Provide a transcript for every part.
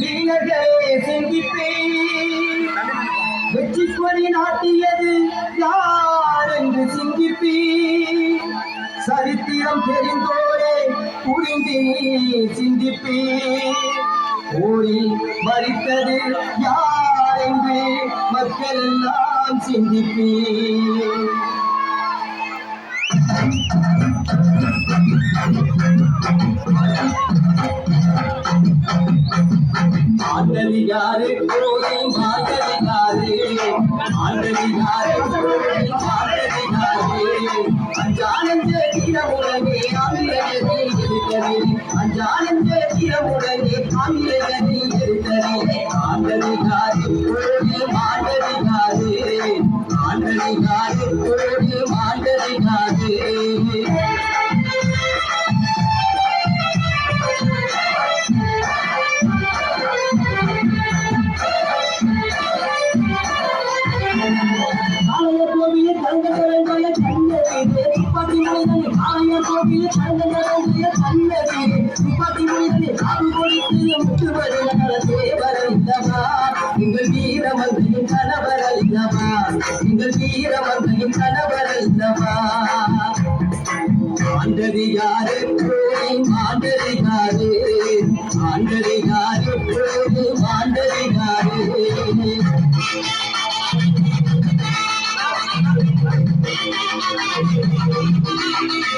வீணர்களே சிந்திப்பேன். வெற்றி கொடி நாட்டியது யார் என்று சிந்திப்பேன். சரித்திரம் தெரிந்தோரே புரிந்து சிந்திப்பேன். ஊரில் மறித்தது யார் என்று மக்கள் எல்லாம் சிந்திப்பேன். ஆண்டலியாரே கோரி மாண்டலியாரே ஆண்டலியாரே கோரி மாண்டலியாரே அஞ்சானந்த தீரமுடனே அமிரகதி இருக்கிறே அஞ்சானந்த தீரமுடனே அமிரகதி இருக்கிறே ஆண்டலியாரே ஆலய கோவில தங்க நிறங்கிய கண்ணரே துப்பாக்கி மனிதனே ஆலய கோவில தங்க நிறங்கிய கண்ணரே துப்பாக்கி மனிதனே காவு கொடுத்து முத்து வருகிற தேவர இல்லவா எங்கள் வீரமங்கையின் கணவர இல்லவா எங்கள் வீரமங்கையின் கணவர இல்லவா ஆண்டது யாரு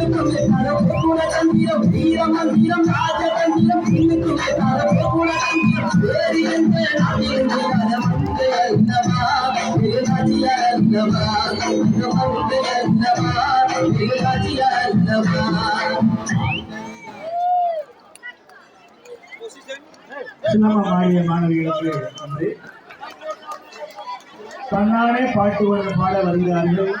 ராஜதந்திரம் இன்னுக்குமே தரவு குணதந்திரம் வீரமந்திரம் ராஜதந்திரம் இன்னுக்குமே வேறு எந்த நாட்டிலிருந்து மாணவிகளுக்கு தன்னாலே பாட்டு பாட வருகிறார்கள்.